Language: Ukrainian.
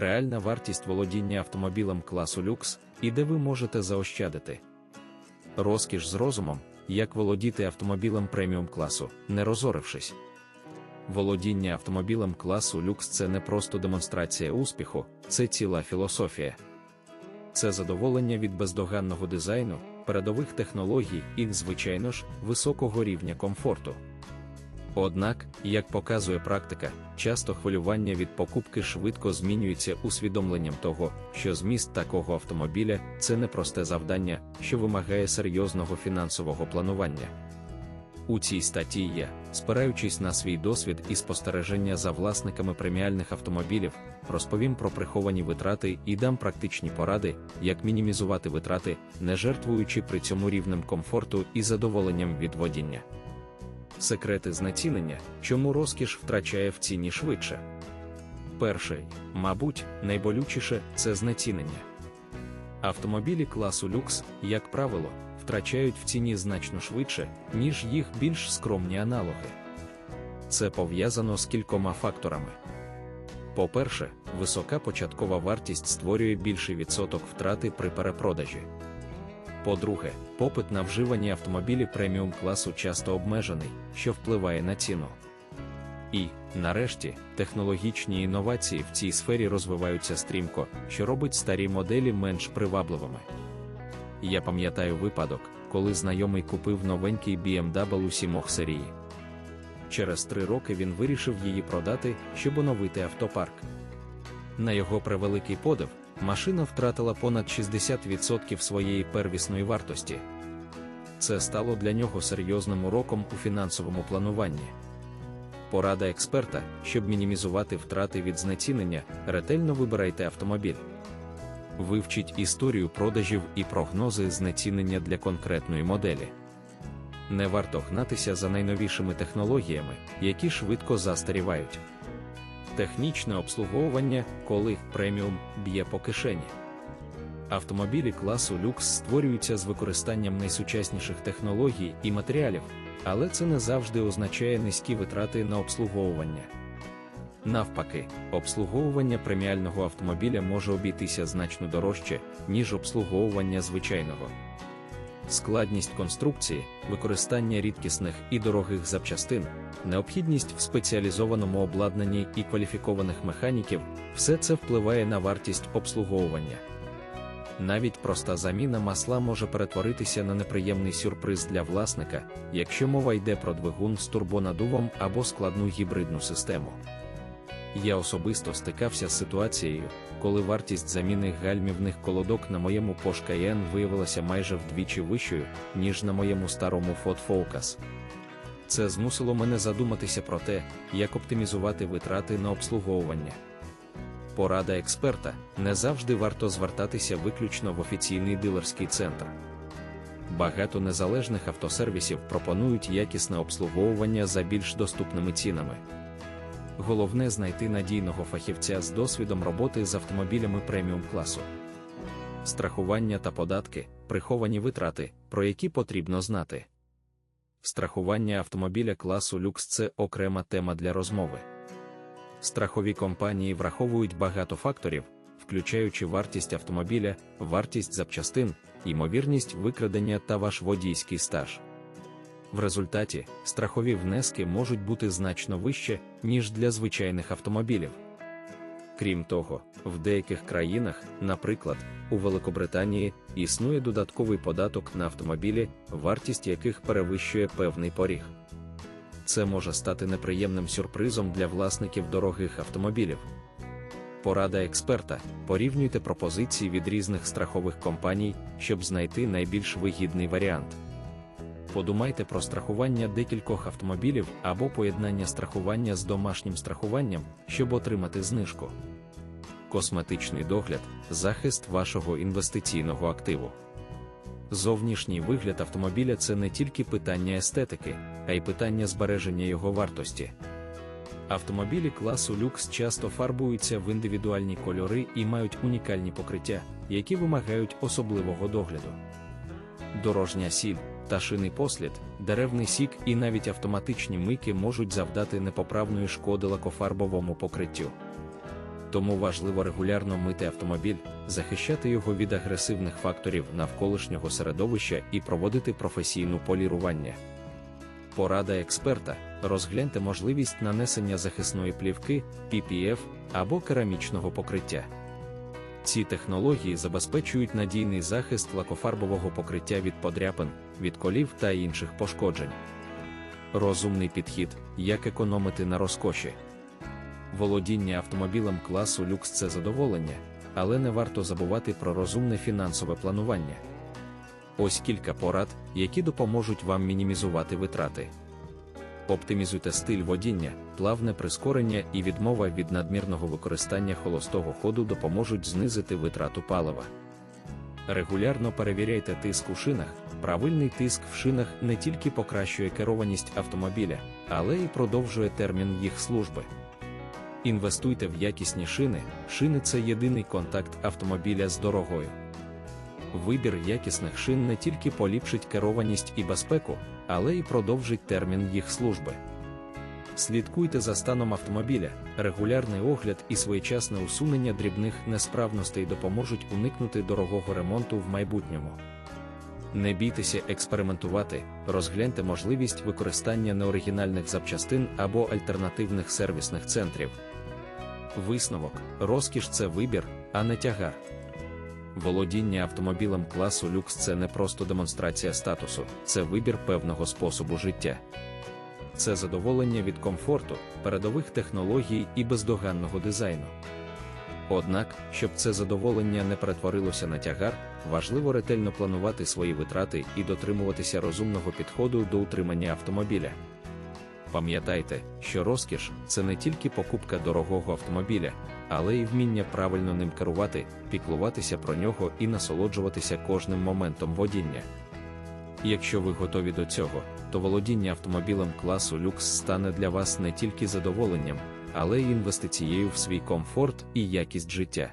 реальна вартість володіння автомобілем класу люкс і де ви можете заощадити. Розкіш з розумом, як володіти автомобілем преміум класу, не розорившись. Володіння автомобілем класу люкс це не просто демонстрація успіху, це ціла філософія. Це задоволення від бездоганного дизайну, передових технологій і, звичайно ж, високого рівня комфорту. Однак, як показує практика, часто хвилювання від покупки швидко змінюється усвідомленням того, що зміст такого автомобіля це не просте завдання, що вимагає серйозного фінансового планування. У цій статті я, спираючись на свій досвід і спостереження за власниками преміальних автомобілів, розповім про приховані витрати і дам практичні поради, як мінімізувати витрати, не жертвуючи при цьому рівнем комфорту і задоволенням від водіння. Секрети знецінення, чому розкіш втрачає в ціні швидше. Перший, мабуть, найболючіше це знецінення. Автомобілі класу люкс, як правило, втрачають в ціні значно швидше, ніж їх більш скромні аналоги. Це пов'язано з кількома факторами. По-перше, висока початкова вартість створює більший відсоток втрати при перепродажі. По-друге, попит на вживані автомобілі преміум класу часто обмежений, що впливає на ціну. І, нарешті, технологічні інновації в цій сфері розвиваються стрімко, що робить старі моделі менш привабливими. Я пам'ятаю випадок, коли знайомий купив новенький BMW 7 серії. Через три роки він вирішив її продати, щоб оновити автопарк. На його превеликий подив, машина втратила понад 60% своєї первісної вартості. Це стало для нього серйозним уроком у фінансовому плануванні. Порада експерта, щоб мінімізувати втрати від знецінення, ретельно вибирайте автомобіль. Вивчіть історію продажів і прогнози знецінення для конкретної моделі. Не варто гнатися за найновішими технологіями, які швидко застарівають. Технічне обслуговування, коли преміум б'є по кишені. Автомобілі класу люкс створюються з використанням найсучасніших технологій і матеріалів, але це не завжди означає низькі витрати на обслуговування. Навпаки, обслуговування преміального автомобіля може обійтися значно дорожче, ніж обслуговування звичайного. Складність конструкції, використання рідкісних і дорогих запчастин, необхідність в спеціалізованому обладнанні і кваліфікованих механіків все це впливає на вартість обслуговування. Навіть проста заміна масла може перетворитися на неприємний сюрприз для власника, якщо мова йде про двигун з турбонадувом або складну гібридну систему. Я особисто стикався з ситуацією, коли вартість заміни гальмівних колодок на моєму Porsche Cayenne виявилася майже вдвічі вищою, ніж на моєму старому Ford Focus. Це змусило мене задуматися про те, як оптимізувати витрати на обслуговування. Порада експерта не завжди варто звертатися виключно в офіційний дилерський центр. Багато незалежних автосервісів пропонують якісне обслуговування за більш доступними цінами. Головне знайти надійного фахівця з досвідом роботи з автомобілями преміум класу. Страхування та податки, приховані витрати, про які потрібно знати. Страхування автомобіля класу люкс це окрема тема для розмови. Страхові компанії враховують багато факторів, включаючи вартість автомобіля, вартість запчастин, ймовірність викрадення та ваш водійський стаж. В результаті страхові внески можуть бути значно вище, ніж для звичайних автомобілів. Крім того, в деяких країнах, наприклад, у Великобританії, існує додатковий податок на автомобілі, вартість яких перевищує певний поріг. Це може стати неприємним сюрпризом для власників дорогих автомобілів. Порада експерта: порівнюйте пропозиції від різних страхових компаній, щоб знайти найбільш вигідний варіант. Подумайте про страхування декількох автомобілів або поєднання страхування з домашнім страхуванням, щоб отримати знижку. Косметичний догляд захист вашого інвестиційного активу. Зовнішній вигляд автомобіля це не тільки питання естетики, а й питання збереження його вартості. Автомобілі класу люкс часто фарбуються в індивідуальні кольори і мають унікальні покриття, які вимагають особливого догляду. Дорожня сіль, пташиний послід, деревний сік і навіть автоматичні мийки можуть завдати непоправної шкоди лакофарбовому покриттю. Тому важливо регулярно мити автомобіль, захищати його від агресивних факторів навколишнього середовища і проводити професійну полірування. Порада експерта: розгляньте можливість нанесення захисної плівки, PPF або керамічного покриття. Ці технології забезпечують надійний захист лакофарбового покриття від подряпин, відколів та інших пошкоджень. Розумний підхід, як економити на розкоші. Володіння автомобілем класу люкс це задоволення, але не варто забувати про розумне фінансове планування. Ось кілька порад, які допоможуть вам мінімізувати витрати. Оптимізуйте стиль водіння, плавне прискорення і відмова від надмірного використання холостого ходу допоможуть знизити витрату палива. Регулярно перевіряйте тиск у шинах. Правильний тиск в шинах не тільки покращує керованість автомобіля, але й продовжує термін їх служби. Інвестуйте в якісні шини. Шини це єдиний контакт автомобіля з дорогою. Вибір якісних шин не тільки поліпшить керованість і безпеку, але й продовжить термін їх служби. Слідкуйте за станом автомобіля, регулярний огляд і своєчасне усунення дрібних несправностей допоможуть уникнути дорогого ремонту в майбутньому. Не бійтеся експериментувати, розгляньте можливість використання неоригінальних запчастин або альтернативних сервісних центрів. Висновок: розкіш це вибір, а не тягар. Володіння автомобілем класу люкс це не просто демонстрація статусу, це вибір певного способу життя. Це задоволення від комфорту, передових технологій і бездоганного дизайну. Однак, щоб це задоволення не перетворилося на тягар, важливо ретельно планувати свої витрати і дотримуватися розумного підходу до утримання автомобіля. Пам'ятайте, що розкіш це не тільки покупка дорогого автомобіля, але й вміння правильно ним керувати, піклуватися про нього і насолоджуватися кожним моментом водіння. Якщо ви готові до цього, то володіння автомобілем класу люкс стане для вас не тільки задоволенням, але й інвестицією в свій комфорт і якість життя.